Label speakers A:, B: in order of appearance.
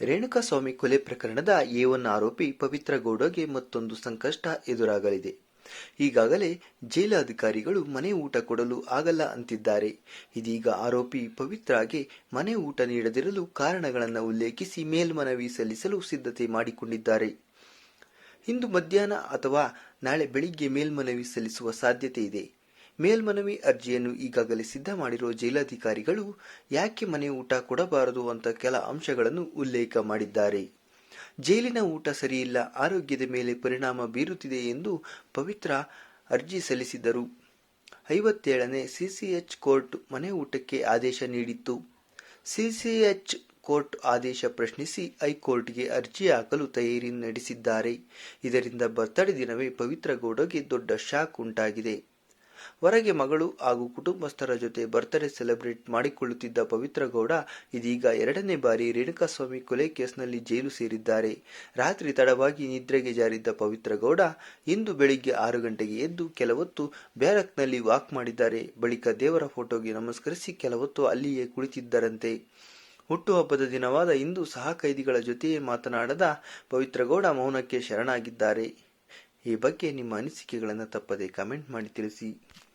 A: ರೇಣುಕಾಸ್ವಾಮಿ ಕೊಲೆ ಪ್ರಕರಣದ A one ಆರೋಪಿ ಪವಿತ್ರ ಗೌಡಗೆ ಮತ್ತೊಂದು ಸಂಕಷ್ಟ ಎದುರಾಗಲಿದೆ. ಈಗಾಗಲೇ ಜೈಲಾಧಿಕಾರಿಗಳು ಮನೆ ಊಟ ಕೊಡಲು ಆಗಲ್ಲ ಅಂತಿದ್ದಾರೆ. ಇದೀಗ ಆರೋಪಿ ಪವಿತ್ರಾಗೆ ಮನೆ ಊಟ ನೀಡದಿರಲು ಕಾರಣಗಳನ್ನು ಉಲ್ಲೇಖಿಸಿ ಮೇಲ್ಮನವಿ ಸಲ್ಲಿಸಲು ಸಿದ್ಧತೆ ಮಾಡಿಕೊಂಡಿದ್ದಾರೆ. ಇಂದು ಮಧ್ಯಾಹ್ನ ಅಥವಾ ನಾಳೆ ಬೆಳಿಗ್ಗೆ ಮೇಲ್ಮನವಿ ಸಲ್ಲಿಸುವ ಸಾಧ್ಯತೆ ಇದೆ. ಮೇಲ್ಮನವಿ ಅರ್ಜಿಯನ್ನು ಈಗಾಗಲೇ ಸಿದ್ಧ ಮಾಡಿರುವ ಜೈಲಾಧಿಕಾರಿಗಳು ಯಾಕೆ ಮನೆ ಊಟ ಕೊಡಬಾರದು ಅಂತ ಕೆಲ ಅಂಶಗಳನ್ನು ಉಲ್ಲೇಖ ಮಾಡಿದ್ದಾರೆ. ಜೈಲಿನ ಊಟ ಸರಿಯಿಲ್ಲ, ಆರೋಗ್ಯದ ಮೇಲೆ ಪರಿಣಾಮ ಬೀರುತ್ತಿದೆ ಎಂದು ಪವಿತ್ರ ಅರ್ಜಿ ಸಲ್ಲಿಸಿದರು ಐವತ್ತೇಳನೇ ಸಿಸಿಎಚ್ ಕೋರ್ಟ್ ಮನೆ ಊಟಕ್ಕೆ ಆದೇಶ ನೀಡಿತ್ತು. ಸಿಸಿಎಚ್ ಕೋರ್ಟ್ ಆದೇಶ ಪ್ರಶ್ನಿಸಿ ಹೈಕೋರ್ಟ್ಗೆ ಅರ್ಜಿ ಹಾಕಲು ತಯಾರಿ ನಡೆಸಿದ್ದಾರೆ. ಇದರಿಂದ ಬರ್ತಡೆ ದಿನವೇ ಪವಿತ್ರ ಗೌಡಗೆ ದೊಡ್ಡ ಶಾಕ್ ಉಂಟಾಗಿದೆ. ಹೊರಗೆ ಮಗಳು ಹಾಗೂ ಕುಟುಂಬಸ್ಥರ ಜೊತೆ ಬರ್ತ್ಡೇ ಸೆಲೆಬ್ರೇಟ್ ಮಾಡಿಕೊಳ್ಳುತ್ತಿದ್ದ ಪವಿತ್ರ ಗೌಡ ಇದೀಗ ಎರಡನೇ ಬಾರಿ ರೇಣುಕಾಸ್ವಾಮಿ ಕೊಲೆ ಕೇಸ್ನಲ್ಲಿ ಜೈಲು ಸೇರಿದ್ದಾರೆ. ರಾತ್ರಿ ತಡವಾಗಿ ನಿದ್ರೆಗೆ ಜಾರಿದ್ದ ಪವಿತ್ರ ಗೌಡ ಇಂದು ಬೆಳಿಗ್ಗೆ ಆರು ಗಂಟೆಗೆ ಎದ್ದು ಕೆಲವೊತ್ತು ಬ್ಯಾರಕ್ನಲ್ಲಿ ವಾಕ್ ಮಾಡಿದ್ದಾರೆ. ಬಳಿಕ ದೇವರ ಫೋಟೋಗೆ ನಮಸ್ಕರಿಸಿ ಕೆಲವೊತ್ತು ಅಲ್ಲಿಯೇ ಕುಳಿತಿದ್ದರಂತೆ. ಹುಟ್ಟುಹಬ್ಬದ ದಿನವಾದ ಇಂದು ಸಹ ಕೈದಿಗಳ ಜೊತೆಯೇ ಮಾತನಾಡದ ಪವಿತ್ರಗೌಡ ಮೌನಕ್ಕೆ ಶರಣಾಗಿದ್ದಾರೆ. ಈ ಬಗ್ಗೆ ನಿಮ್ಮ ಅನಿಸಿಕೆಗಳನ್ನು ತಪ್ಪದೆ ಕಮೆಂಟ್ ಮಾಡಿ ತಿಳಿಸಿ.